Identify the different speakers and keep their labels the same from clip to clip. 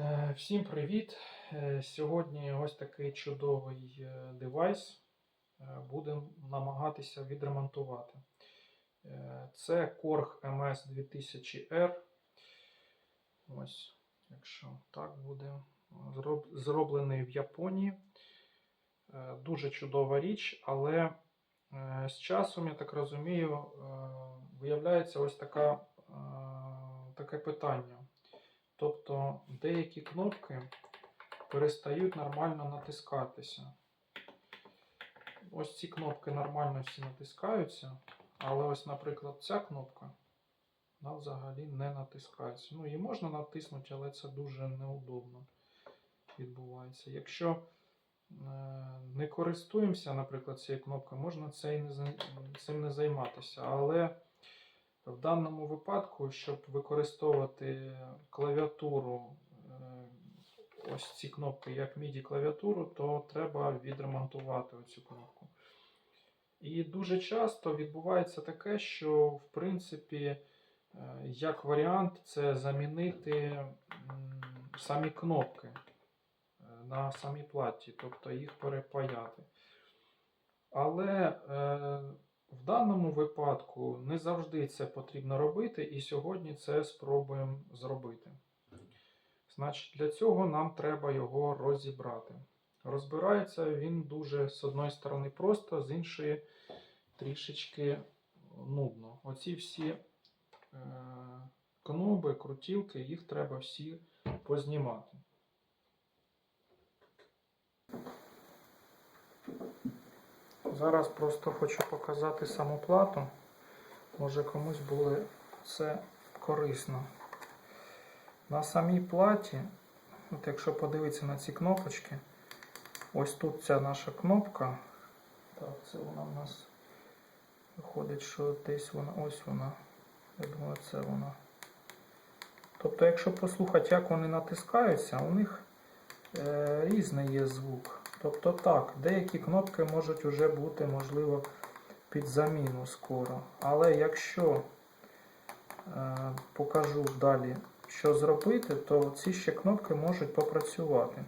Speaker 1: Е, Всім привіт! Е, Сьогодні ось такий чудовий е, девайс будемо намагатися відремонтувати. Це Korg MS 2000R. Ось, якщо так буде. Зроб- Зроблений в Японії. Дуже чудова річ, але з часом, я так розумію, виявляється ось така, таке питання. Тобто деякі кнопки перестають нормально натискатися. Ось ці кнопки нормально всі натискаються, але ось, наприклад, ця кнопка вона взагалі не натискається. Ну, її можна натиснути, але це дуже неудобно відбувається. Якщо е, не користуємося, наприклад, цією кнопкою, можна цим не займатися. Але в даному випадку, щоб використовувати клавіатуру, е, ось ці кнопки як MIDI клавіатуру, то треба відремонтувати оцю кнопку. І дуже часто відбувається таке, що в принципі, е, як варіант, це замінити самі кнопки е, на самій платі, тобто їх перепаяти. Але випадку не завжди це потрібно робити, і сьогодні це спробуємо зробити. Значить, для цього нам треба його розібрати. Розбирається він дуже з одної сторони просто, з іншої трішечки нудно. Оці всі е, кноби, крутілки, їх треба всі познімати. Зараз просто хочу показати саму плату. Може комусь буде це корисно. На самій платі, от якщо подивитися на ці кнопочки, ось тут ця наша кнопка. Так, це вона в нас виходить, що десь вона, ось вона. Я думаю, це вона. Тобто, якщо послухати, як вони натискаються, у них е, різний є звук. Тобто так, деякі кнопки можуть вже бути, можливо, під заміну скоро. Але якщо е, покажу далі, що зробити, то ці ще кнопки можуть попрацювати.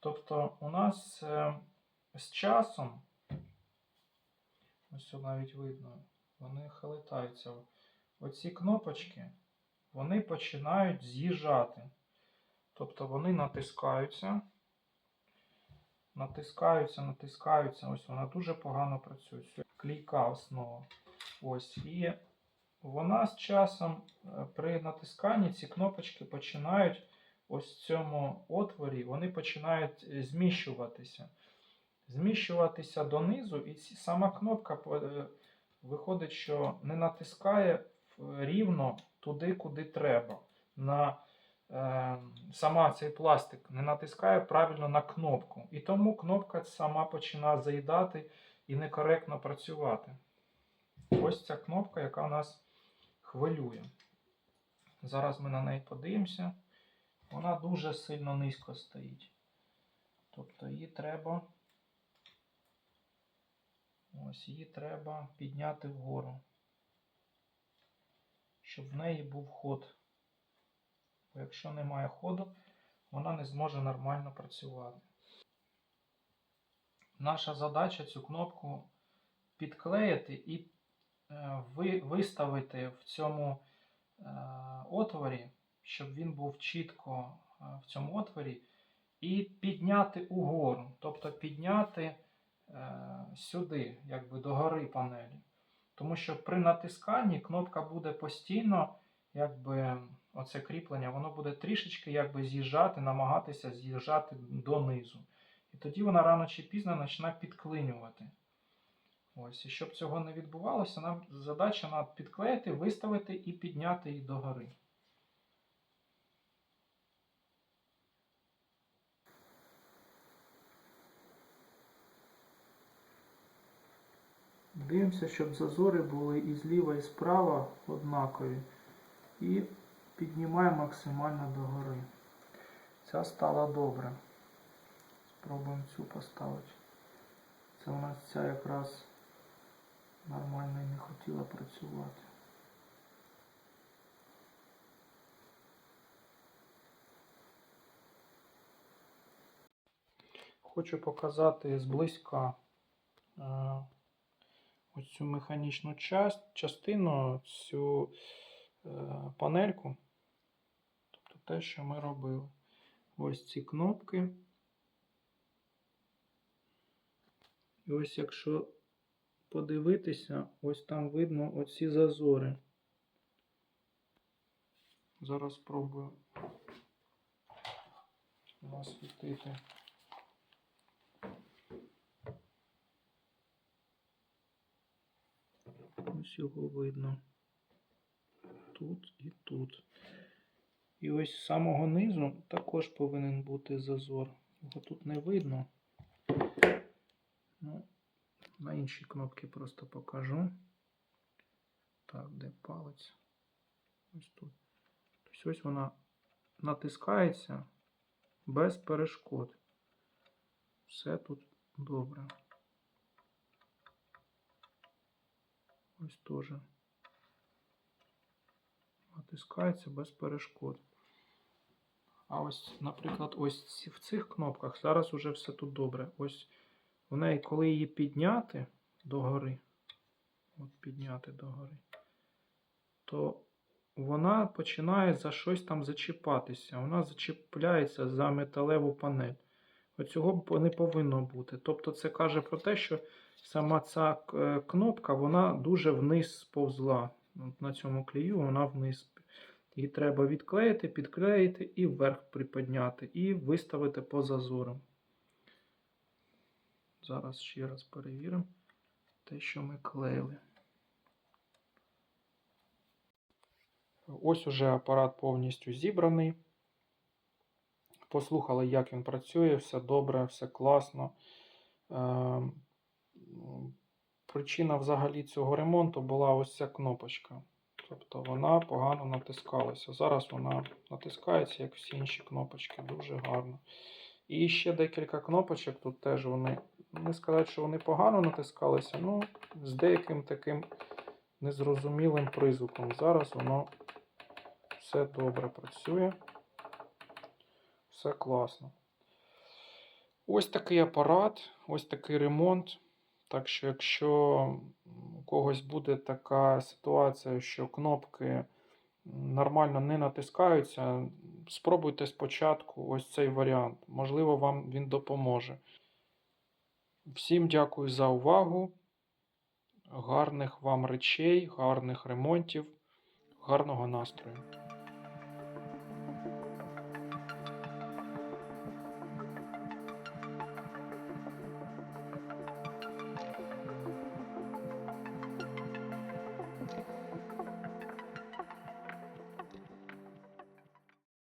Speaker 1: Тобто у нас е, з часом, ось навіть видно, вони хилитаються. Оці кнопочки, вони починають з'їжджати. Тобто вони натискаються, натискаються, натискаються. Ось вона дуже погано працює. Клійка основа. Ось. І вона з часом е, при натисканні ці кнопочки починають ось в цьому отворі, вони починають е, зміщуватися. Зміщуватися донизу, і сама кнопка е, виходить, що не натискає рівно туди, куди треба. На, е, сама цей пластик не натискає правильно на кнопку. І тому кнопка сама починає заїдати і некоректно працювати. Ось ця кнопка, яка нас хвилює. Зараз ми на неї подивимося. Вона дуже сильно низько стоїть. Тобто її треба. Ось її треба підняти вгору. Щоб в неї був ход. Бо якщо немає ходу, вона не зможе нормально працювати. Наша задача цю кнопку підклеїти і е, виставити в цьому е, отворі, щоб він був чітко е, в цьому отворі, і підняти угору, тобто підняти сюди, якби до гори панелі. Тому що при натисканні кнопка буде постійно, якби оце кріплення, воно буде трішечки якби з'їжджати, намагатися з'їжджати донизу. І тоді вона рано чи пізно почне підклинювати. Ось, і щоб цього не відбувалося, нам задача підклеїти, виставити і підняти її догори. Дивимося, щоб зазори були і зліва, і справа однакові. І піднімаємо максимально догори. Ця стала добре. Спробуємо цю поставити. Це у нас ця якраз нормально і не хотіла працювати. Хочу показати зблизька е, ось цю механічну частину, цю е, панельку. Тобто те, що ми робили. Ось ці кнопки. І ось якщо подивитися, ось там видно оці зазори. Зараз спробую освітити. Ось його видно. Тут і тут. І ось з самого низу також повинен бути зазор. Його тут не видно. Ну, на іншій кнопці просто покажу. Так, де палець? Ось тут. Тобто ось вона натискається без перешкод. Все тут добре. Ось теж. Натискається без перешкод. А ось, наприклад, ось в цих кнопках зараз уже все тут добре. Ось в неї, коли її підняти догори, от підняти догори, то вона починає за щось там зачіпатися. Вона зачіпляється за металеву панель. Оцього не повинно бути. Тобто це каже про те, що сама ця е, кнопка вона дуже вниз сповзла. От на цьому клею вона вниз. Її треба відклеїти, підклеїти і вверх приподняти, і виставити по зазорам. Зараз ще раз перевіримо те, що ми клеїли. Ось уже апарат повністю зібраний. Послухали, як він працює, все добре, все класно. Причина взагалі цього ремонту була ось ця кнопочка. Тобто вона погано натискалася. Зараз вона натискається, як всі інші кнопочки, дуже гарно. І ще декілька кнопочок тут теж вони, не сказати, що вони погано натискалися, ну, з деяким таким незрозумілим призвуком. Зараз воно все добре працює. Все класно. Ось такий апарат, ось такий ремонт. Так що, якщо у когось буде така ситуація, що кнопки нормально не натискаються, спробуйте спочатку ось цей варіант. Можливо, вам він допоможе. Всім дякую за увагу. Гарних вам речей, гарних ремонтів, гарного настрою.